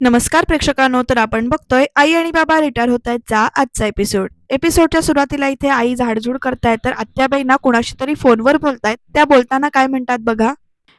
नमस्कार प्रेक्षकांनो तर आपण बघतोय आई आणि बाबा रिटायर होत आहेत चा आजचा एपिसोड एपिसोडच्या सुरुवातीला इथे आई झाडझूड करतायत तर आत्याबाईंना कुणाशी तरी फोनवर बोलतायत. त्या बोलताना काय म्हणतात बघा?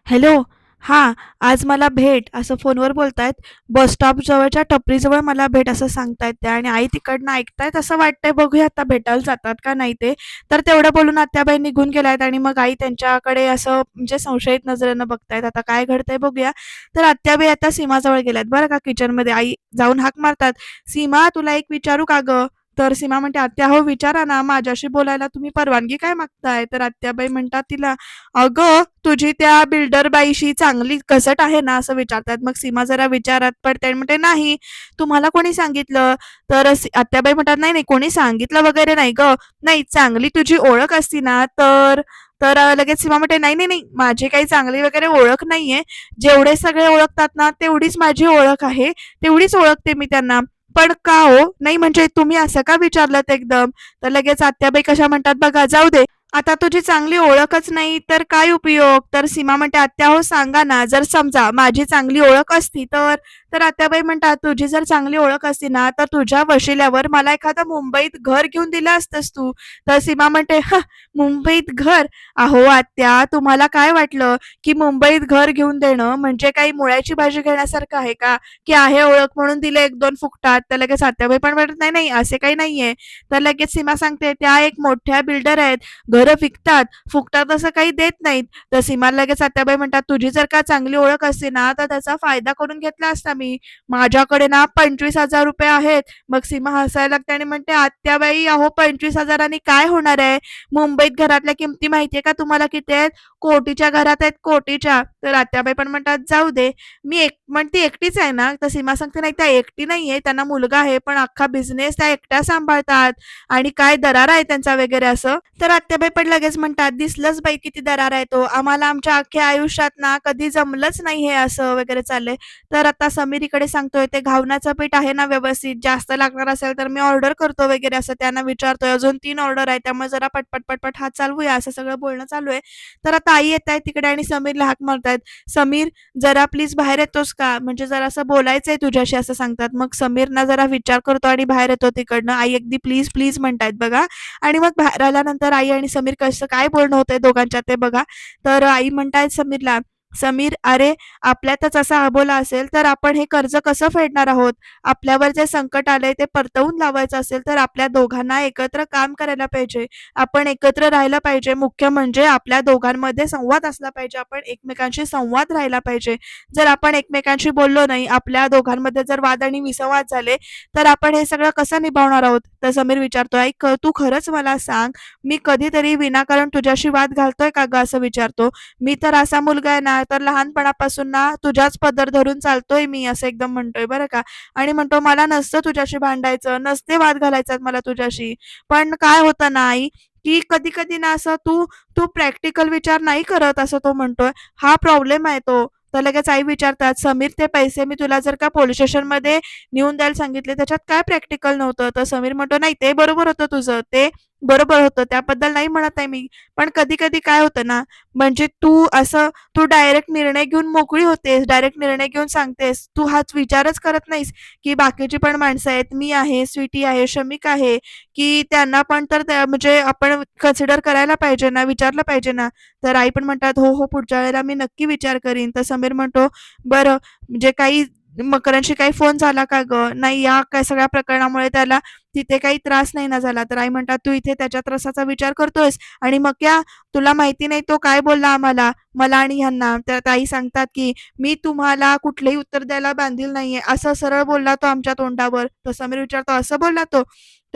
हॅलो हा आज मला भेट असं फोनवर बोलतायत. बस स्टॉप जवळच्या टपरीजवळ मला भेट असं सांगतायत त्या आणि आई तिकडनं ऐकतायत असं वाटतंय बघूया आता भेटायला जातात का नाही ते. तर तेवढं बोलून आत्याबाई निघून गेल्यात आणि मग आई त्यांच्याकडे असं म्हणजे संशयित नजरेनं बघतायत. आता काय घडतंय बघूया. तर आत्याबाई आता सीमाजवळ गेल्यात. बरं का किचनमध्ये आई जाऊन हाक मारतात. सीमा तुला एक विचारू का गं? तर सीमा म्हणते आत्या हो विचारा ना माझ्याशी बोलायला तुम्ही परवानगी काय मागताय? तर आत्याबाई म्हणतात तिला अगं तुझी त्या बिल्डर बाईशी चांगली कसट आहे ना? असं विचारतात. मग सीमा जरा विचारात पडते म्हणते नाही तुम्हाला कोणी सांगितलं? तर आत्याबाई म्हणतात नाही नाही कोणी सांगितलं वगैरे नाही ग. नाही चांगली तुझी ओळख असती ना तर तर लगेच सीमा म्हणते नाही नाही नाही माझी काही चांगली वगैरे ओळख नाहीये. जेवढे सगळे ओळखतात ना तेवढीच माझी ओळख आहे. तेवढीच ओळखते मी त्यांना. पण का हो? नाही म्हणजे तुम्ही असं का विचारलं एकदम? तर लगेच आत्याबाई कशा म्हणतात बघा जाऊ दे. आता तुझी चांगली ओळखच नाही तर काय उपयोग? तर सीमा म्हणते आत्या हो सांगा ना. जर समजा माझी चांगली ओळख असती तर तर आत्याबाई म्हणतात तुझी जर चांगली ओळख असती ना तर तुझ्या वशिल्यावर मला एखादं मुंबईत घर घेऊन दिलं असतंस तू. तर सीमा म्हणते "ह, मुंबईत घर? अहो आत्या तुम्हाला काय वाटलं की मुंबईत घर घेऊन देणं म्हणजे काही मुळ्याची भाजी घेण्यासारखं आहे का? की आहे ओळख म्हणून दिले एक दोन फुकटात? तर लगेच आत्याबाई पण म्हणत नाही नाही असे काही नाहीये. तर लगेच सीमा सांगते त्या एक मोठ्या बिल्डर आहेत घरं विकतात फुकटात असं काही देत नाहीत. तर सीमा लगेच आत्याबाई म्हणतात तुझी जर का चांगली ओळख असते ना तर त्याचा फायदा करून घेतला असता मी. माझ्याकडे ना पंचवीस हजार रुपये आहेत. मग सीमा हसायला लागते आणि म्हणते आत्याबाई अहो पंचवीस हजारांनी काय होणार आहे? मुंबईत घरातल्या किमती माहितीये का तुम्हाला किती आहेत? कोटीच्या घरात आहेत कोटीच्या. तर आत्याबाई पण म्हणतात जाऊ दे. मी एक म्हणते एकटीच आहे ना. तर सीमा सांगते नाही त्या एकटी नाहीये. त्यांना मुलगा आहे पण अख्खा बिझनेस त्या एकट्या सांभाळतात. आणि काय दरार आहे त्यांचा वगैरे असं? तर आत्याबाई पण लगेच म्हणतात दिसलंच बाई किती दरार आहे तो. आम्हाला आमच्या अख्ख्या आयुष्यात ना कधी जमलंच नाही हे असं वगैरे चाललंय. तर आता समीर इकडे सांगतोय ते घावनाचं पीठ आहे ना व्यवस्थित जास्त लागणार असेल तर मी ऑर्डर करतो वगैरे असं त्यांना विचारतोय. अजून तीन ऑर्डर आहे त्यामुळे जरा पटपट पटपट हात चालवूया असं सगळं बोलणं चालू आहे. तर आता आई येत आहे तिकडे आणि समीरला हाक मारतायत. समीर जरा प्लीज बाहेर येतोस का? म्हणजे जरा असं बोलायचंय तुझ्याशी असं सांगतात. मग समीरना जरा विचार करतो आणि बाहेर येतो तिकडनं. आई अगदी प्लीज प्लीज म्हणतायत बघा. आणि मग बाहेर आल्यानंतर आई आणि समीर कसं काय बोलणं होतंय दोघांच्यात ते बघा. तर आई म्हणतायत समीरला समीर अरे आपल्यातच असा अबोला असेल तर आपण हे कर्ज कसं फेडणार आहोत? आपल्यावर जे संकट आलंय ते परतवून लावायचं असेल तर आपल्या दोघांना एकत्र काम करायला पाहिजे. आपण एकत्र राहायला पाहिजे. मुख्य म्हणजे आपल्या दोघांमध्ये संवाद असला पाहिजे. आपण एकमेकांशी संवाद राहायला पाहिजे. जर आपण एकमेकांशी बोललो नाही आपल्या दोघांमध्ये जर वाद आणि विसंवाद झाले तर आपण हे सगळं कसं निभावणार आहोत? तर समीर विचारतो ऐक तू खरंच मला सांग मी कधीतरी विनाकारण तुझ्याशी वाद घालतोय का ग? असं विचारतो. मी तर असा मुलगा आहे ना तर लहानपणापासून ना तुझ्याच पदर धरून चालतोय मी असं एकदम म्हणतोय बरं का. आणि म्हणतो मला नसतं तुझ्याशी भांडायचं नसते वाद घालायचा मला तुझ्याशी. पण काय होतं ना आई की कधी कधी ना असं तू तू प्रॅक्टिकल विचार नाही करत असं तो म्हणतोय. हा प्रॉब्लेम आहे तो. तर लगेच आई विचारतात समीर ते पैसे मी तुला जर का पोलीस स्टेशनमध्ये नेऊन द्यायला सांगितले त्याच्यात काय प्रॅक्टिकल नव्हतं? तर समीर म्हणतो नाही ते बरोबर होतं तुझं. ते बरोबर होतं. त्याबद्दल नाही म्हणत आहे मी. पण कधी कधी काय होतं ना म्हणजे तू असं तू डायरेक्ट निर्णय घेऊन मोकळी होतेस डायरेक्ट निर्णय घेऊन सांगतेस तू हाच विचारच करत नाहीस की बाकीची पण माणसं आहेत मी आहे स्वीटी आहे शमिक आहे की त्यांना पण तर म्हणजे आपण कन्सिडर करायला पाहिजे ना विचारलं पाहिजे ना. तर आई पण म्हणतात हो हो पुढच्या वेळेला मी नक्की विचार करीन. तर समीर म्हणतो बरं म्हणजे काही मकरांशी काही फोन झाला का ग? नाही या काय सगळ्या प्रकरणामुळे त्याला तिथे काही त्रास नाही ना झाला. तर आई म्हणतात तू इथे त्याच्या त्रासाचा विचार करतोयस? आणि मग क्या? तुला माहिती नाही तो काय बोलला आम्हाला? मला आणि ह्यांना. तर ताई सांगतात की मी तुम्हाला कुठलेही उत्तर द्यायला बांधील नाहीये. असं सरळ बोलला तो आमच्या तोंडावर. तर समीर विचारतो असं बोलला तो?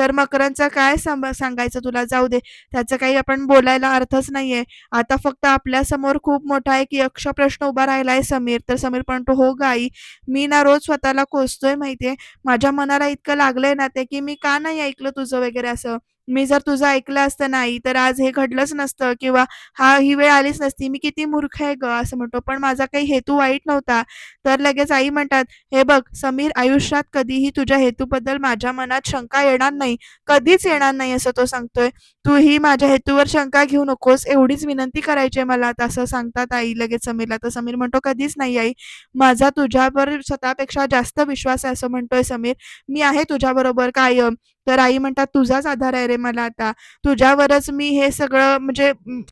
तर मकरांचं काय सांगायचं तुला? जाऊ दे. त्याचं काही आपण बोलायला अर्थच नाहीये. आता फक्त आपल्यासमोर खूप मोठा एक यक्ष प्रश्न उभा राहिलाय समीर. तर समीर म्हणतो हो गाई मी ना रोज स्वतःला कोसतोय माहितीये. माझ्या मनाला इतकं लागलंय ना ते की मी का नाही ऐकलं तुझं वगैरे असं? मी जर तुझं ऐकलं असतं नाही तर आज हे घडलंच नसतं किंवा हा ही वेळ आलीच नसती मी किती मूर्ख आहे ग असं म्हणतो. पण माझा काही हेतू वाईट नव्हता. तर लगेच आई म्हणतात हे बघ समीर आयुष्यात कधीही तुझ्या हेतूबद्दल माझ्या मनात शंका येणार नाही. कधीच येणार नाही असं तो सांगतोय. तू ही माझ्या हेतूवर शंका घेऊ नकोस एवढीच विनंती करायची आहे मला असं सांगतात आई लगेच समीरला. तर समीर म्हणतो कधीच नाही आई. माझा तुझ्यावर स्वतःपेक्षा जास्त विश्वास आहे असं म्हणतोय समीर. मी आहे तुझ्याबरोबर कायम. तर आई म्हणतात तुझाच आधार आहे रे मला आता. तुझ्यावरच मी हे सगळं म्हणजे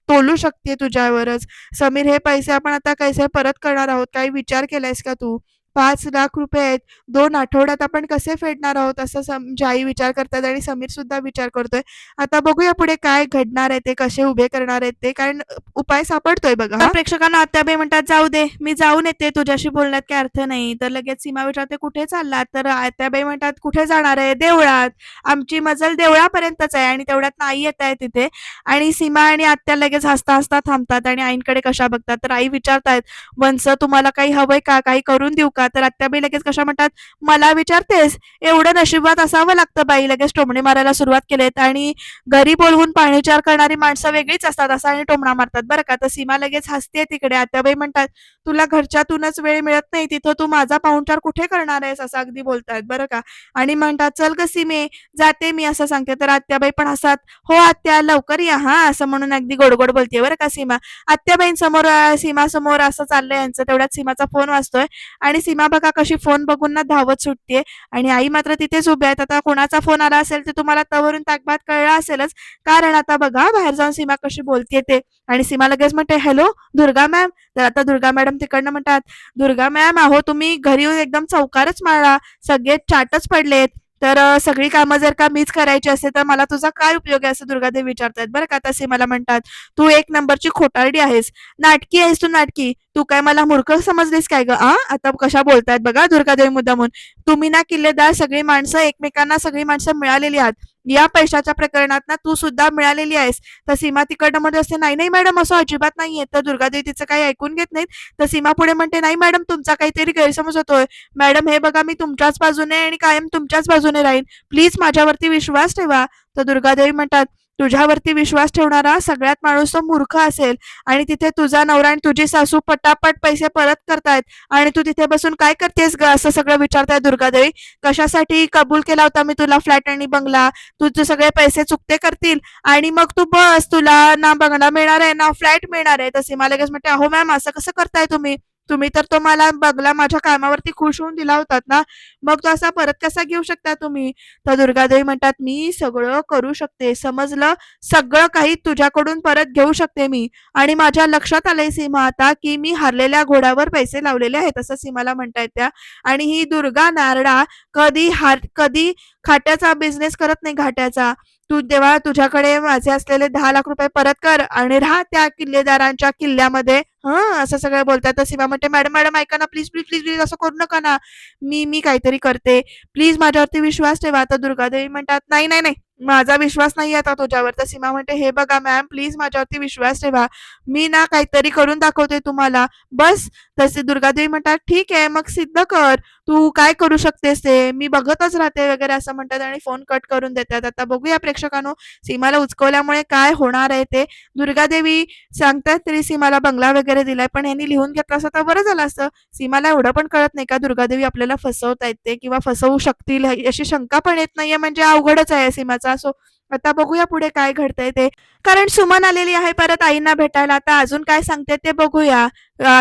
तोलू शकते तुझ्यावरच. समीर हे पैसे आपण आता कैसे परत करणार आहोत? काही विचार केलायस का तू? पाच लाख रुपये आहेत. दोन आठवड्यात आपण कसे फेडणार आहोत? असं सम आई विचार करतात आणि समीर सुद्धा विचार करतोय. आता बघूया पुढे काय घडणार आहे ते कसे उभे करणार आहेत ते कारण उपाय सापडतोय बघा प्रेक्षकांना आत्याबाई म्हणतात जाऊ दे मी जाऊन येते तुझ्याशी बोलण्यात काय अर्थ नाही. तर लगेच सीमा विचारते कुठे चाललात? तर आत्याबाई म्हणतात कुठे जाणार आहे? देवळात. आमची मजल देवळापर्यंतच आहे आणि तेवढ्यात नाही येत आहे तिथे आणि सीमा आणि आत्या लगेच हसता हसता थांबतात आणि आईंकडे कशा बघतात? तर आई विचारतायत वंस तुम्हाला काही हवंय का? काही करून देऊ का? तर आत्याबाई लगेच कशा म्हणतात मला विचारतेस एवढं नशिबात असावं लागतं बाई. लगेच टोमणे मारायला सुरुवात केलेत आणि घरी बोलवून पाणीचार करणारी माणसं वेगळीच असतात असं आणि टोमणा मारतात. बरं का? तर सीमा लगेच हसते तिकडे. आत्याबाई म्हणतात तुला घरच्यातूनच वेळ मिळत नाही तिथं तू माझा पाहुणचार कुठे करणार आहेस? असं अगदी बोलतायत बरं का? आणि म्हणतात चल ग सीमे जाते मी असं सांगते. तर आत्याबाई पण हसात हो आत्या लवकर या हा असं म्हणून अगदी गोडगोड गोड बोलते बरं का सीमा? आत्याबाईंसमोर सीमा समोर असं चाललंय यांचं. तेवढ्यात सीमाचा फोन वाचतोय आणि सीमा बघा कशी फोन बघून ना धावत सुटते आणि आई मात्र तिथेच उभ्या आहेत. आता कोणाचा फोन आला असेल ते तुम्हाला तवरून ताकबात कळला असेलच. कारण आता बघा बाहेर जाऊन सीमा कशी बोलते ते. आणि सीमा लगेच म्हणते हॅलो दुर्गा मॅम तर आता दुर्गा मॅडम तिकडनं म्हणतात दुर्गा मॅम आहो तुम्ही घरी येऊन एकदम चौकारच माळा सगळे चाटच पडलेत. तर सगळी कामं जर का मीच करायची असेल तर मला तुझा काय उपयोग आहे असं दुर्गादेवी विचारतायत बरं का तसे मला म्हणतात तू एक नंबरची खोटारडी आहेस. नाटकी आहेस तू नाटकी. तू काय मला मूर्ख समजलीस काय ग आ? आता कशा बोलतायत बघा दुर्गादेवी मुद्दा म्हणून तुम्ही ना किल्लेदार सगळी माणसं एकमेकांना सगळी माणसं मिळालेली आहात. या पैशाच्या प्रकरणात ना तू सुद्धा मिळालेली आहेस. तर सीमा तिकडनं मध्ये असते नाही नाही मॅडम असं अजिबात नाहीये. तर दुर्गादेवी तिचं काही ऐकून घेत नाहीत. तर सीमा पुढे म्हणते नाही मॅडम तुमचा काहीतरी गैरसमज होतोय. मॅडम हे बघा मी तुमच्याच बाजूने आणि कायम तुमच्याच बाजूने राहीन. प्लीज माझ्यावरती विश्वास ठेवा. तर दुर्गादेवी म्हणतात तुझ्यावरती विश्वास ठेवणारा सगळ्यात माणूस तो मूर्ख असेल. आणि तिथे तुझा नवरा आणि तुझी सासू पटापट पैसे परत करतायत. आणि तू तिथे बसून काय करतेस ग? असं सगळं विचारताय दुर्गादेवी. कशासाठी कबूल केला होता मी तुला फ्लॅट आणि बंगला? तुझे सगळे पैसे चुकते करतील. आणि मग तू बस तुला ना बंगला मिळणार आहे ना फ्लॅट मिळणार आहे. तसे मला लगेच म्हणते अहो मॅम असं कसं करताय तुम्ही? तुम्ही तर तो मला बघला माझ्या कामावरती खुश होऊन दिला होतात ना. मग तो असा परत कसा घेऊ शकता तुम्ही? तर दुर्गादेवी म्हणतात मी सगळं करू शकते. समजलं? सगळं काही तुझ्याकडून परत घेऊ शकते मी. आणि माझ्या लक्षात आलंय सीमा आता की मी हरलेल्या घोड्यावर पैसे लावलेले आहेत असं सीमाला म्हणतायत त्या आणि ही दुर्गा नारडा कधी हार कधी खाट्याचा बिझनेस करत नाही घाट्याचा. तू देवा तुझ्याकडे माझे असलेले दहा लाख रुपये परत कर आणि राहा त्या किल्लेदारांच्या किल्ल्यामध्ये. हं असं सगळं बोलतात. तर सीमा म्हणते मॅडम मॅडम ऐका ना प्लीज प्लीज प्लीज प्लीज असं करू नका ना. मी मी काहीतरी करते. प्लीज माझ्यावरती विश्वास ठेवा. तर दुर्गादेवी म्हणतात नाही नाही नाही. माझा विश्वास नाही आता तुझ्यावर. तर सीमा म्हणते हे बघा मॅम प्लीज माझ्यावरती विश्वास ठेवा. मी ना काहीतरी करून दाखवते तुम्हाला. बस तसे दुर्गादेवी म्हणतात ठीक आहे मग सिद्ध कर. तू काय करू शकतेस ते? मी बघतच राहते वगैरे असं म्हणतात आणि फोन कट करून देतात. आता बघूया प्रेक्षकांनो सीमाला उचकवल्यामुळे काय होणार आहे ते? दुर्गादेवी सांगतात तरी सीमाला बंगला वगैरे दिलाय पण यांनी लिहून घेतलं असं तर बरं झालं असतं. सीमाला एवढं पण कळत नाही का दुर्गादेवी आपल्याला फसवता येते किंवा फसवू शकतील अशी शंका पण येत नाहीये म्हणजे अवघडच आहे सीमाचा. सो आता बघूया पुढे काय घडतंय ते. कारण सुमन आलेली आहे परत आईंना भेटायला. आता अजून काय सांगते ते बघूया.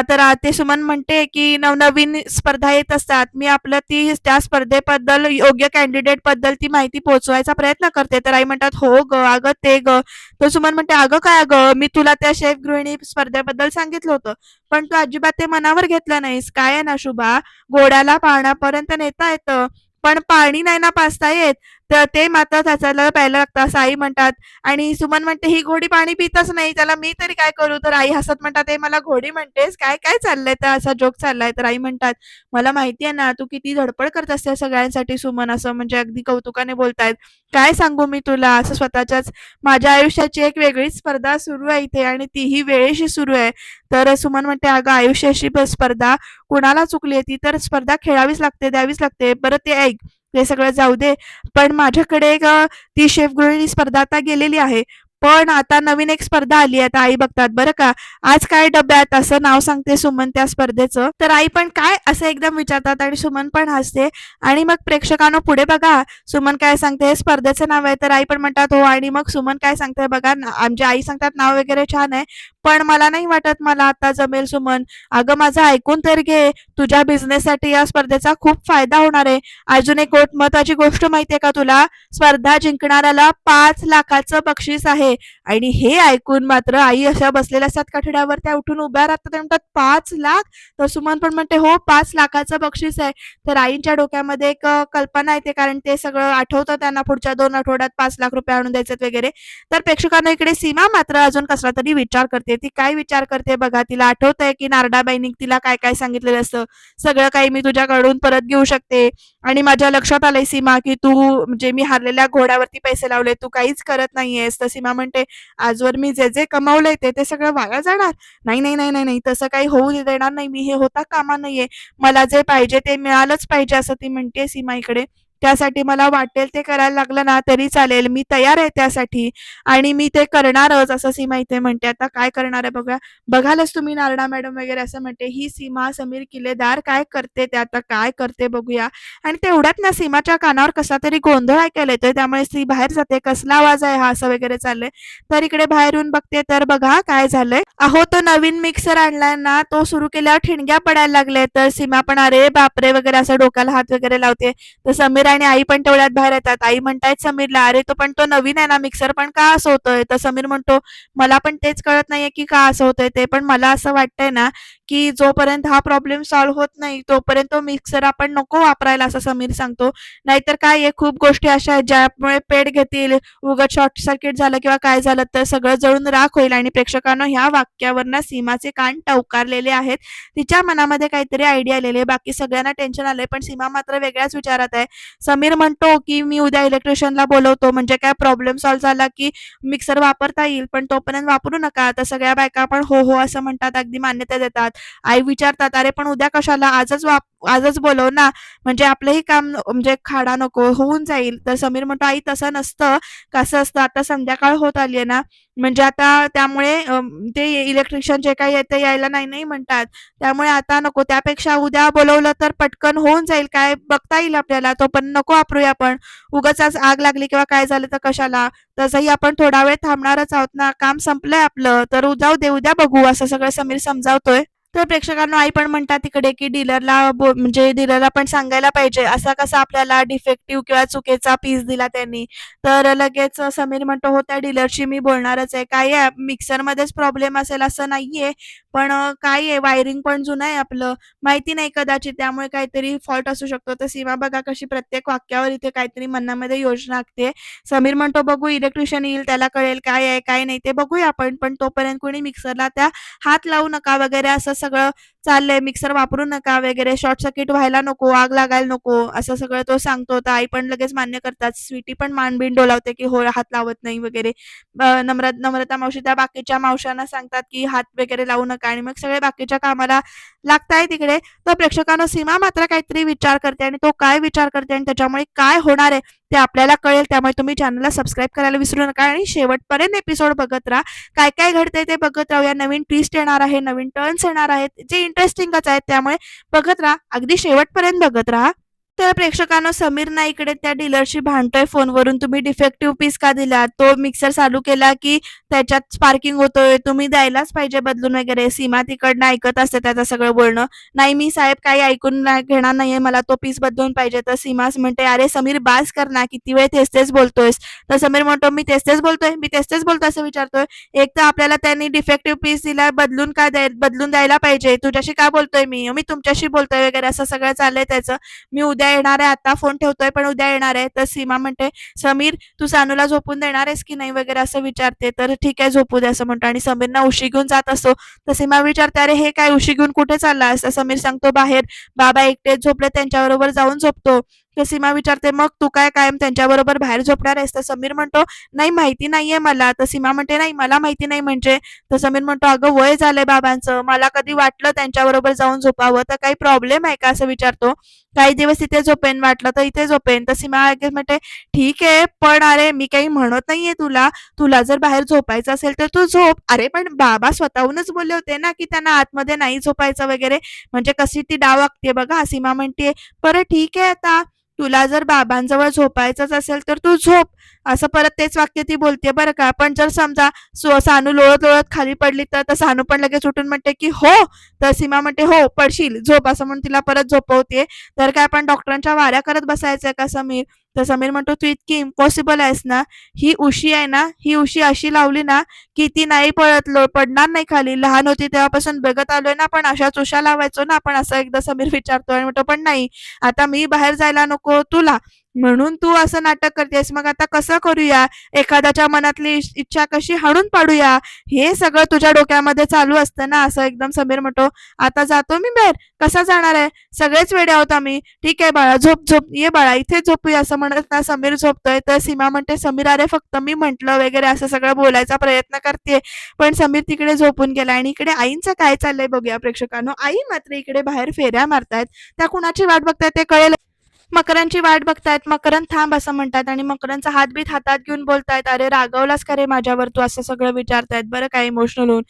तर ते सुमन म्हणते की नवनवीन स्पर्धा येत असतात. मी आपलं ती त्या स्पर्धेबद्दल योग्य कॅन्डिडेटबद्दल ती माहिती पोहोचवायचा प्रयत्न करते. तर आई म्हणतात हो ग अगं ते ग. तर सुमन म्हणते अगं काय अगं? मी तुला त्या शेफ गृहिणी स्पर्धेबद्दल सांगितलं होतं. पण तू अजिबात ते मनावर घेतलं नाहीस. काय आहे ना शुभा? घोड्याला पाहण्यापर्यंत नेता येतं. पण पाणी नाही ना पाचता येत. तर ते मात्र त्याच्याला प्यायला लागतं असं आई म्हणतात आणि सुमन म्हणते ही घोडी पाणी पितच नाही त्याला मी तरी काय करू? तर आई हसत म्हणतात ते मला घोडी म्हणतेस काय काय चाललंय? तर असा जोक चाललाय. तर आई म्हणतात मला माहिती आहे ना तू किती धडपड करत असते सगळ्यांसाठी सुमन असं म्हणजे अगदी कौतुकाने बोलतायत. काय सांगू मी तुला? असं स्वतःच्याच माझ्या आयुष्याची एक वेगळीच स्पर्धा सुरू आहे इथे आणि तीही वेळेशी सुरू आहे. तर सुमन म्हणते अगं आयुष्याची स्पर्धा कुणाला चुकली आहे ती? तर स्पर्धा खेळावीच लागते द्यावीच लागते. बरं ते ऐक. हे सगळं जाऊ दे. पण माझ्याकडे एक ती शेफगृहिणी स्पर्धा आता गेलेली आहे. पण आता नवीन एक स्पर्धा आली आहे आता आई बघतात. बरं का? आज काय डब्यात? असं नाव सांगते सुमन त्या स्पर्धेचं. तर आई पण काय असं एकदम विचारतात आणि सुमन पण हसते. आणि मग प्रेक्षकांनो पुढे बघा. सुमन काय सांगते? हे स्पर्धेचं नाव आहे. तर आई पण म्हणतात हो. आणि मग सुमन काय सांगते? बघा ना- आमची आई सांगतात नाव वगैरे छान आहे. पण मला नाही वाटत मला आता जमेल सुमन. अगं माझं ऐकून तर घे. तुझ्या बिझनेससाठी या स्पर्धेचा खूप फायदा होणार आहे. अजून एक महत्वाची गोष्ट माहितीये का तुला? स्पर्धा जिंकणाऱ्याला पाच लाखाचं बक्षीस आहे. आणि हे ऐकून मात्र आई अशा बसलेल्या असतात कठड्यावर त्या उठून उभ्या राहतात म्हणतात पाच लाख? तर सुमन पण म्हणते हो पाच लाखाचं बक्षीस आहे. तर आईंच्या डोक्यामध्ये एक कल्पना येते कारण ते सगळं आठवतं त्यांना पुढच्या दोन आठवड्यात पाच लाख रुपये आणून द्यायचे वगैरे. तर प्रेक्षकांना इकडे सीमा मात्र अजून कसला तरी विचार करते. ती काय विचार करते बघा तिला आठवतंय की नारडाबाईंनी तिला काय काय सांगितलेलं असतं? सगळं काही मी तुझ्याकडून परत घेऊ शकते. आणि माझ्या लक्षात आलंय सीमा की तू म्हणजे मी हारलेल्या घोड्यावरती पैसे लावले तू काहीच करत नाहीयेस. तर सीमा म्हणते आजवर मी जे जे कमावलंय ते ते सगळं वाया जाणार. नाही नाही नाही नाही नाही तसं काही होऊ देणार नाही. मी हे होता कामा नाहीये मला जे पाहिजे ते मिळालंच पाहिजे असं ती म्हणते सीमा इकडे. त्यासाठी मला वाटेल ते करायला लागलं ना तरी चालेल. मी तयार आहे त्यासाठी आणि मी ते करणारच असं सीमा इथे म्हणते. आता काय करणार आहे बघा. बघालच तुम्ही नारणा मॅडम वगैरे असं म्हणते. ही सीमा समीर किल्लेदार काय करते ते आता काय करते बघूया. आणि तेवढ्यात ना सीमाच्या कानावर कसा तरी गोंधळ ऐकायला येतोय त्यामुळे ती बाहेर जाते. कसला आवाज आहे हा? असं वगैरे चाललंय. तर इकडे बाहेरून बघते तर बघा काय झालंय. अहो तो नवीन मिक्सर आणलाय ना तो सुरू केल्यावर ठिणग्या पडायला लागले तर सीमा पण अरे बापरे वगैरे असं डोक्याला हात वगैरे लावते. तर समीर आणि आई पण तेवढ्यात बाहेर येतात. आई म्हणतायत समीरला अरे तो पण तो नवीन आहे ना मिक्सर पण का असं होतोय? तर समीर म्हणतो मला पण तेच कळत नाहीये की का असं होतंय ते पण मला असं वाटतंय ना की जोपर्यंत हा प्रॉब्लेम सॉल्व्ह होत नाही तोपर्यंत तो मिक्सर आपण नको वापरायला असं समीर सांगतो. नाहीतर काय आहे खूप गोष्टी अशा आहेत ज्यामुळे पेट घेतील उगाच शॉर्ट सर्किट झालं किंवा काय झालं तर सगळं जळून राख होईल. आणि प्रेक्षकांना ह्या वाक्यावरनं सीमाचे कान टवकारलेले आहेत. तिच्या मनामध्ये काहीतरी आयडिया आलेली आहे. बाकी सगळ्यांना टेन्शन आलंय पण सीमा मात्र वेगळ्याच विचारात आहे. समीर म्हणतो की मी उद्या इलेक्ट्रिशियनला बोलवतो. म्हणजे काय प्रॉब्लेम सॉल्व्ह झाला की मिक्सर वापरता येईल पण तोपर्यंत वापरू नका. तर सगळ्या बायका पण हो हो असं म्हणतात. अगदी मान्यता देतात. आई विचारतात अरे पण उद्या कशाला? आजच वाप आजच बोलव ना. म्हणजे आपलंही काम म्हणजे खाडा नको होऊन जाईल. तर समीर म्हणतो आई तसं नसतं. कसं असतं? आता संध्याकाळ होत आली आहे ना. म्हणजे आता त्यामुळे ते इलेक्ट्रिशियन जे काही येते यायला नाही नाही म्हणतात. त्यामुळे आता नको. त्यापेक्षा उद्या बोलवलं तर पटकन होऊन जाईल. काय बघता येईल आपल्याला. तो पण नको वापरूया आपण. उगाच आज आग लागली किंवा काय झालं तर कशाला? तसंही आपण थोडा वेळ थांबणारच आहोत ना. काम संपलंय आपलं. तर उद्या दे उद्या बघू. असं सगळं समीर समजावतोय. तर प्रेक्षकांना आई पण म्हणतात तिकडे की डीलरला म्हणजे डीलरला पण सांगायला पाहिजे. असा कसा आपल्याला डिफेक्टिव्ह किंवा चुकीचा पीस दिला त्यांनी. तर लगेच समीर म्हणतो हो त्या डीलरशी मी बोलणारच आहे. काय मिक्सरमध्येच प्रॉब्लेम असेल असं नाहीये. पण काय आहे वायरिंग पण जुनं आहे आपलं. माहिती नाही कदाचित त्यामुळे काहीतरी फॉल्ट असू शकतो. तर सीमा बघा कशी प्रत्येक वाक्यावर इथे काहीतरी मनामध्ये योजना आखते. समीर म्हणतो बघू इलेक्ट्रिशियन येईल त्याला कळेल काय आहे काय नाही. ते बघूया आपण पण तोपर्यंत कोणी मिक्सरला त्या हात लावू नका वगैरे असं सगळं चाललंय. मिक्सर वापरू नका वगैरे शॉर्ट सर्किट व्हायला नको आग लागायला नको असं सगळं तो सांगतो. तर आई पण लगेच मान्य करतात. स्वीटी पण मानबिन डोलावते की हो हात लावत नाही वगैरे. नम्र नम्रता मावशी त्या बाकीच्या मावशांना सांगतात की हात वगैरे लावू नका. आणि मग सगळे बाकीच्या कामाला लागताय तिकडे. तर प्रेक्षकांना सीमा मात्र काहीतरी विचार करते आणि तो काय विचार करते आणि त्याच्यामुळे काय होणार आहे ते आपल्याला कळेल. त्यामुळे तुम्ही चॅनलला सबस्क्राईब करायला विसरू नका आणि शेवटपर्यंत एपिसोड बघत राहा. काय काय घडतंय ते बघत राहूया. नवीन ट्विस्ट येणार आहे नवीन टर्न्स येणार आहेत जे इंटरेस्टिंगच आहेत त्यामुळे बघत राहा. अगदी शेवटपर्यंत बघत राहा. तर प्रेक्षकांनो समीर ना इकडे त्या डीलरशी भांडतोय फोनवरून. तुम्ही डिफेक्टिव्ह पीस का दिला? तो मिक्सर चालू केला की त्याच्यात स्पार्किंग होतोय. तुम्ही द्यायलाच पाहिजे बदलून वगैरे. सीमा तिकडनं ऐकत असते त्याचं सगळं बोलणं. नाही मी साहेब काही ऐकून घेणार नाहीये. मला तो पीस बदलून पाहिजे. तर सीमाच म्हणते अरे समीर बास कर ना. किती वेळ तेच तेच बोलतोयस? तर समीर म्हणतो मी तेच तेच बोलतोय. मी तेच तेच बोलतोय असं विचारतोय. एक तर आपल्याला त्यांनी डिफेक्टिव्ह पीस दिला बदलून का द्याय बदलून द्यायला पाहिजे. तुझ्याशी का बोलतोय मी? मी तुमच्याशी बोलतोय वगैरे असं सगळं चाललंय त्याचं. मी उद्या येणार आहे आता फोन ठेवतोय पण उद्या येणार आहे. तर सीमा म्हणते समीर तू सानूला झोपून देणार आहेस की नाही वगैरे असं विचारते. तर ठीक आहे झोपू दे असं म्हणतो. आणि समीरना उशी घेऊन जात असतो. तर सीमा विचारते अरे हे काय उशी घेऊन कुठे चालला असं समीर सांगतो बाहेर. बाबा एकटेच झोपले त्यांच्याबरोबर जाऊन झोपतो. सीमा विचारते मग तू काय कायम त्यांच्याबरोबर बाहेर झोपणार आहेस? तर समीर म्हणतो नाही माहिती नाहीये मला. तर सीमा म्हणते नाही मला माहिती नाही म्हणजे. तर समीर म्हणतो अगं वय झालंय बाबांचं. मला कधी वाटलं त्यांच्याबरोबर जाऊन झोपावं. तर काही प्रॉब्लेम आहे का? असं विचारतो. काही दिवस इथे झोपेन वाटलं तर इथे झोपेन. तर सीमा म्हणते ठीक आहे पण अरे मी काही म्हणत नाहीये तुला. तुला जर बाहेर झोपायचं असेल तर तू झोप. अरे पण बाबा स्वतःहूनच बोलले होते ना की त्यांना आतमध्ये नाही झोपायचं वगैरे. म्हणजे कशी ती डाव वागते बघा सीमा म्हणते बरं ठीक आहे आता. तुला जर बाबांजवळ झोपायचंच असेल तर तू झोप. असं परत तेच वाक्य ती बोलते बरं का. पण जर समजा सानू लोळत लोळत खाली पडली तर तर सानू पण लगेच उठून म्हणते की हो. तर सीमा म्हणते हो पडशील. झोप. असं म्हणून तिला परत झोपवते तर काय आपण डॉक्टरांच्या वाऱ्या करत बसायचंय का समीर? तर समीर म्हणतो तू इतकी इम्पॉसिबल आहेस ना ही उशी आहे ना ही उशी अशी लावली ना की ती नाही पडत पडणार नाही खाली. लहान होती तेव्हापासून बघत आलोय ना पण अशाच उशा लावायचो ना आपण असं एकदा समीर विचारतो आणि म्हणतो पण नाही आता मी बाहेर जायला नको तुला. म्हणून तू असं नाटक करतेस मग आता कसं करूया? एखाद्याच्या मनातली इच्छा कशी हाणून पाडूया? हे सगळं तुझ्या डोक्यामध्ये चालू असतं ना असं एकदम समीर म्हणतो. आता जातो मी बाहेर. कसा जाणार आहे? सगळेच वेडे आहोत आम्ही. ठीक आहे बाळा झोप झोप ये बाळा इथे झोपूया असं म्हणत ना समीर झोपतोय. तर सीमा म्हणते समीर अरे फक्त मी म्हंटल वगैरे असं सगळं बोलायचा प्रयत्न करते. पण समीर तिकडे झोपून गेला आणि इकडे आईंचं काय चाललंय बघूया प्रेक्षकांनो. आई मात्र इकडे बाहेर फेऱ्या मारतायत. त्या कुणाची वाट बघतायत ते कळेल मकरांची वाट बघतायत मकरन थांब असं म्हणतात आणि मकरांचा हात बीत हातात घेऊन बोलतायत अरे रागवलास का रे माझ्यावर? तू असं सगळं विचारतायत बरं काय इमोशनल होऊन.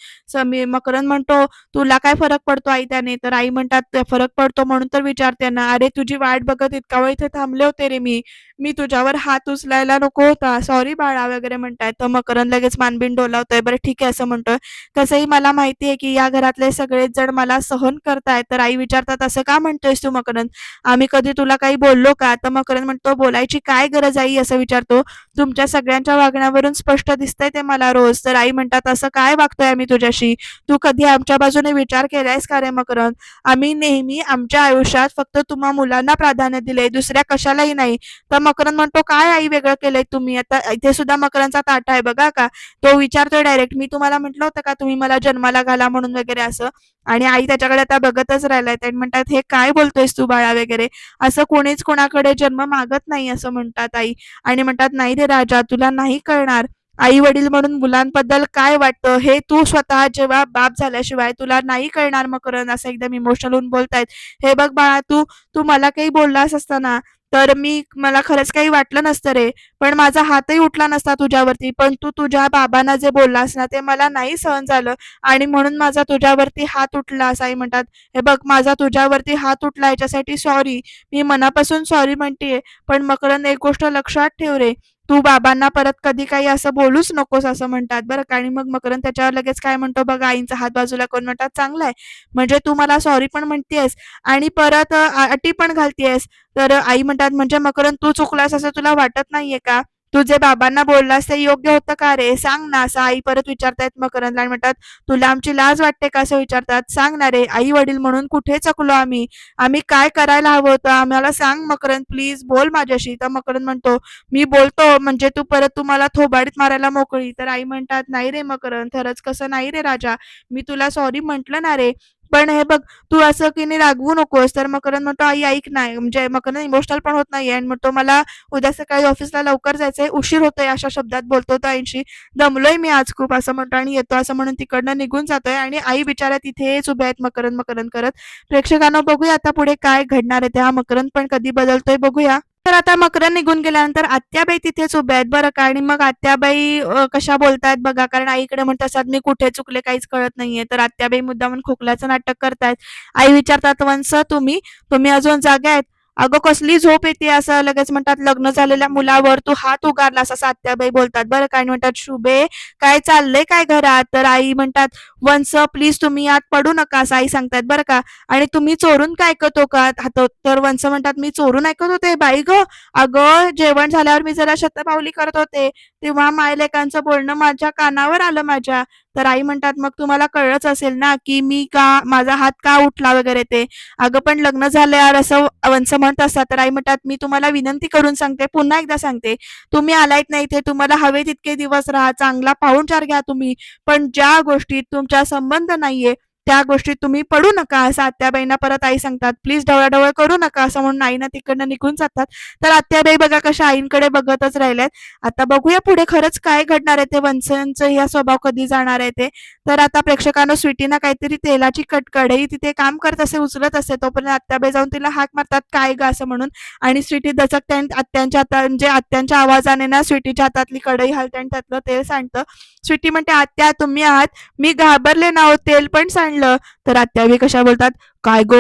मी मकरन म्हणतो तुला काय फरक पडतो आई त्याने? तर आई म्हणतात फरक पडतो म्हणून तर विचारते ना. अरे तुझी वाट बघत इतका वेळ इथे थांबले होते रे मी. मी तुझ्यावर हात उचलायला नको होता सॉरी बाळा वगैरे म्हणतायत. तर मकरन लगेच मानबिन डोलावतोय. बरं ठीक आहे असं म्हणतोय. कसंही मला माहिती आहे की या घरातले सगळेच जण मला सहन करतायत तर आई विचारतात असं का म्हणतोयस तू मकरन आम्ही कधी तुला काही बोललो का? तर मकरन म्हणतो बोलायची काय गरज आई असं विचारतो. तुमच्या सगळ्यांच्या वागण्यावरून स्पष्ट दिसतंय ते मला रोज. तर आई म्हणतात असं काय वागतोय आम्ही तुझ्याशी? तू कधी आमच्या बाजूने विचार केलायस का रे मकरन आम्ही नेहमी आमच्या आयुष्यात फक्त तुम्हा मुलांना प्राधान्य दिले दुसऱ्या कशालाही नाही. तर मकरन म्हणतो काय आई वेगळं केलंय तुम्ही? आता इथे सुद्धा मकरांचा ताटा आहे बघा का? तो विचारतोय डायरेक्ट मी तुम्हाला म्हटलं होतं का तुम्ही मला जन्माला घाला म्हणून वगैरे असं? आणि आई त्याच्याकडे आता बघतच राहिलाय. आणि म्हणतात हे काय बोलतोयस तू बाळा वगैरे? असं कोणीच कोणाकडे जन्म मागत नाही असं म्हणतात आई. आणि म्हणतात नाही रे राजा तुला नाही कळणार. आई वडील म्हणून मुलांबद्दल काय वाटतं? हे तू स्वतः जेव्हा बाप झाल्याशिवाय तुला नाही कळणार मकरन असं एकदम इमोशनल होऊन बोलतायत. हे बघ बाळा तू तू मला काही बोललास असताना तर मी मला खरंच काही वाटलं नसतं रे. पण माझा हातही उठला नसता तुझ्यावरती. पण तू तुझ्या बाबांना जे बोललास ना ते मला नाही सहन झालं. आणि म्हणून माझा तुझ्यावरती हात उठला असं आई म्हणतात. हे बघ माझा तुझ्यावरती हात उठला याच्यासाठी सॉरी मी मनापासून सॉरी म्हणतेय. पण मकरन एक गोष्ट लक्षात ठेव रे. तू बाबांना परत कधी काही असं बोलूच नकोस असं म्हणतात बरं. का आणि मग मकरन त्याच्यावर लगेच काय म्हणतो बघ आईंचा हात बाजूला करून म्हणतात चांगला आहे. म्हणजे तू मला सॉरी पण म्हणतेस आणि परत अटी पण घालतेस तर आई म्हणतात म्हणजे मकरन तू चुकलास असं तुला वाटत नाहीये का? तू जे बाबांना बोललास ते योग्य होतं का रे? सांग ना. असं आई परत विचारतायत मकरंदला आणि म्हणतात तुला आमची लाज वाटते का? असं विचारतात. सांग ना रे आई वडील म्हणून कुठे चकलो आम्ही? आम्ही काय करायला हवं होतं? आम्हाला सांग मकरंद प्लीज बोल माझ्याशी. तर मकरंद म्हणतो मी बोलतो म्हणजे तू परत तुम्हाला थोबाडीत मारायला मोकळी. तर आई म्हणतात नाही रे मकरंद खरंच कसं नाही रे राजा? मी तुला सॉरी म्हंटल ना रे. पण हे बघ तू असं की नाही रागवू नकोस तर मकरन म्हणतो आई ऐक नाही म्हणजे मकरन इमोशनल पण होत नाही आणि म्हणतो मला उद्या सकाळी ऑफिसला लवकर जायचंय उशीर होतोय अशा शब्दात बोलतो तो आईशी दमलोय मी आज खूप असं म्हणतो आणि येतो असं म्हणून तिकडनं निघून जातोय आणि आई बिचाऱ्या तिथेच उभे आहेत मकरन मकरन करत. प्रेक्षकांना बघूया आता पुढे काय घडणार आहे. त्या मकरन पण कधी बदलतोय बघूया. तर आता मकरन निघून गेल्यानंतर आत्याबाई तिथेच उभ्या आहेत बरं का? आणि मग आत्याबाई कशा बोलतायत बघा? कारण आईकडे म्हणत असतात मी कुठे चुकले काहीच कळत नाहीये. तर आत्याबाई मुद्दा म्हणून खोकल्याचं नाटक करतायत. आई विचारतात वंश तुम्ही? तुम्ही अजून जागा आहेत? अगं कसली झोप येते असं लगेच म्हणतात लग्न झालेल्या मुलावर तू हात उगारलास असं आत्याबाई बोलतात. बरं काय म्हणतात शुभे काय चाललंय काय घरात? तर आई म्हणतात वंस प्लीज तुम्ही आत पडू नका असं आई सांगतात बरं का? आणि तुम्ही चोरून काय ऐकतो का? तर वंस म्हणतात मी चोरून ऐकत होते बाई ग. अगं जेवण झाल्यावर मी जरा शतपावली करत होते. तेव्हा मायलेकांचं बोलणं माझ्या कानावर आलं माझ्या. तर आई म्हणतात मग तुम्हाला कळलंच असेल ना की मी का माझा हात का उठला वगैरे ते? अगं पण लग्न झाल्यावर असं वंश म्हणत असतात. तर आई म्हणतात मी तुम्हाला विनंती करून सांगते पुन्हा एकदा सांगते. तुम्ही आलायत नाही इथे तुम्हाला हवे तितके दिवस राहा चांगला पाहुणचार घ्या तुम्ही. पण ज्या गोष्टीत तुमचा संबंध नाहीये त्या गोष्टीत तुम्ही पडू नका असं आत्याबाईंना परत आई सांगतात. प्लीज ढवळाढवळ करू नका असं म्हणून आईना तिकडनं निघून जातात. तर आत्याबाई बघा कशा आईंकडे बघतच राहिल्यात. आता बघूया पुढे खरंच काय घडणार आहे ते वंशांचं या स्वभाव कधी जाणार आहे ते. तर आता प्रेक्षकांना स्वीटीना काहीतरी तेलाची कटकढई तिथे काम करत असे उचलत असते तोपर्यंत आत्याबाई जाऊन तिला हाक मारतात काय ग असं म्हणून. आणि स्वीटी दचक आत्यांच्या हातात म्हणजे आत्यांच्या आवाजाने ना स्वीटीच्या हातातली कढई हलते आणि त्यातलं तेल सांडतं. स्वीटी म्हणते आत्या तुम्ही आहात. मी घाबरले ना हो तेल पण सांडलं तर आत्याबी कशा बोलतात काय गो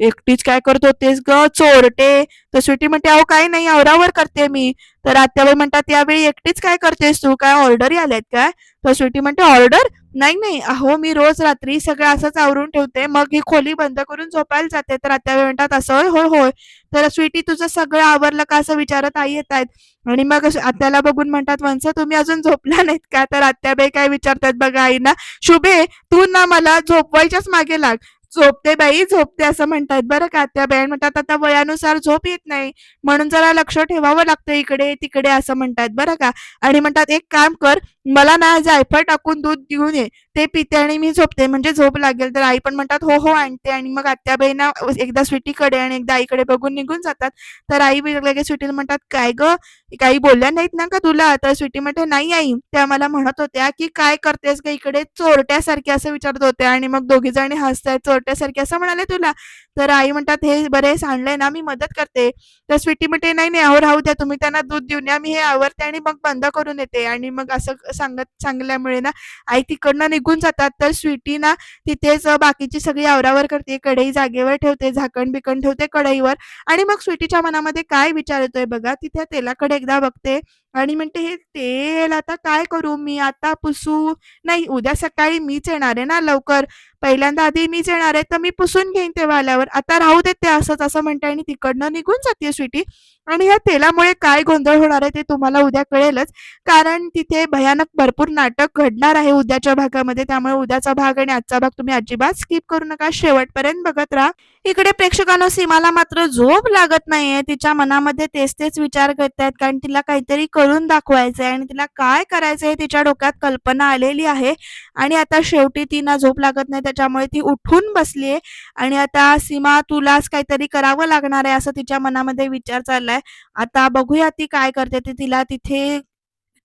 एकटीच काय करत होतेस ग चोरटे? तर स्वीटी म्हणते अहो काय नाही आवरावर करते मी. तर आत्याबाई म्हणतात यावेळी एकटीच काय करतेस तू? काय ऑर्डर आल्यात काय? तर स्वीटी म्हणते ऑर्डर? नाही नाही. अहो मी रोज रात्री सगळं असंच आवरून ठेवते. मग ही खोली बंद करून झोपायला जाते. तर आता म्हणतात असं. होय होय होय. तर स्वीटी तुझं सगळं आवरलं का असं विचारत आई येत आहेत? आणि मग आत्याला बघून म्हणतात वंस तुम्ही अजून झोपला नाहीत का? तर आत्याबाई काय विचारतात बघा आईना. शुभे तू ना मला झोपवायच्याच मागे लाग. झोपते बाई झोपते असं म्हणतात बरं का आत्याबाई म्हणतात आता वयानुसार झोप येत नाही. म्हणून जरा लक्ष ठेवावं लागतं इकडे तिकडे असं म्हणतात बरं का? आणि म्हणतात एक काम कर मला ना जायफळ टाकून दूध देऊन ये. ते पिते आणि मी झोपते. म्हणजे झोप लागेल. तर आई पण म्हणतात हो हो आणते. आणि मग आत्याबाईंना एकदा स्वीटीकडे आणि एकदा आईकडे बघून निघून जातात. तर आई लगेच स्वीटीला म्हणतात काय ग? काही बोलल्या नाहीत ना का तुला? तर स्वीटी म्हणते नाही आई. त्या मला म्हणत होत्या की काय करतेस ग इकडे? चोरट्यासारखे असं विचारत होत्या. आणि मग दोघी जणी हसतायत लोट्यासारखी असं म्हणाले तुला. तर आई म्हणतात हे बरे सांडलंय ना मी मदत करते. तर स्वीटी म्हणते नाही नाही आवर राहू द्या तुम्ही त्यांना दूध देऊन या. मी हे आवरते आणि मग बंद करून येते. आणि मग असं सांगत सांगल्यामुळे ना आई तिकडनं निघून जातात. तर स्वीटी ना तिथेच बाकीची सगळी आवरावर करते. कढई जागेवर ठेवते झाकण बिकण ठेवते कढईवर. आणि मग स्वीटीच्या मनामध्ये काय विचार येतोय बघा तिथे तेलाकडे एकदा बघते. आणि म्हणते हे तेल आता काय करू मी? आता पुसू नाही. उद्या सकाळी मीच येणार आहे ना लवकर. पहिल्यांदा आधी मीच येणार आहे तर मी पुसून घेईन तेव्हा आल्यावर आता राहू देत ते असंच असं म्हणते आणि तिकडनं निघून जाते स्वीटी. आणि ह्या तेलामुळे काय गोंधळ होणार आहे ते तुम्हाला उद्या कळेलच. कारण तिथे भयानक भरपूर नाटक घडणार आहे उद्याच्या भागामध्ये. त्यामुळे उद्याचा भाग आणि आजचा भाग तुम्ही अजिबात स्किप करू नका. शेवटपर्यंत बघत राहा. इकडे प्रेक्षकांना सीमाला मात्र झोप लागत नाहीये. तिच्या मनामध्ये तेच तेच विचार करत आहेत कारण तिला काहीतरी करून दाखवायचंय आणि तिला काय करायचंय तिच्या डोक्यात कल्पना आलेली आहे. आणि आता शेवटी तिला झोप लागत नाही त्याच्यामुळे ती उठून बसलीये. आणि आता सीमा तुलाच काहीतरी करावं लागणार आहे असं तिच्या मनामध्ये विचार चाललाय. आता बघूया ती काय करते ते तिला तिथे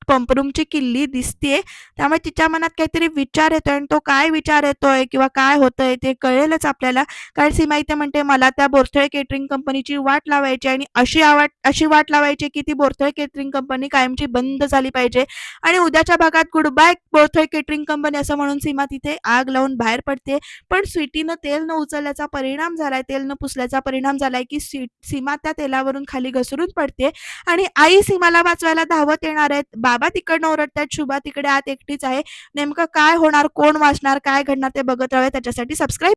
पंपरूमची किल्ली दिसतीये. त्यामुळे तिच्या मनात काहीतरी विचार येतोय आणि तो काय विचार येतोय किंवा काय होतंय ते कळेलच आपल्याला. कारण सीमा इथे म्हणते मला त्या बोरथळे केटरिंग कंपनीची वाट लावायची आणि अशी आवाट अशी वाट लावायची की ती बोरथळे केटरिंग कंपनी कायमची बंद झाली पाहिजे. आणि उद्याच्या भागात good bye Borthale catering company असं म्हणून सीमा तिथे आग लावून बाहेर पडते पण स्वीटीनं तेल न उचलल्याचा परिणाम झालाय तेल न पुसल्याचा परिणाम झालाय की सीमा त्या तेलावरून खाली घसरून पडते आणि आई सीमाला वाचवायला धावत येणार आहेत. बाबा तिकडनं ओरडतात शुभा तिकडे आत एकटीच आहे. नेमकं काय होणार कोण वाचणार काय घडणार ते बघत राहावे त्याच्यासाठी सबस्क्राईब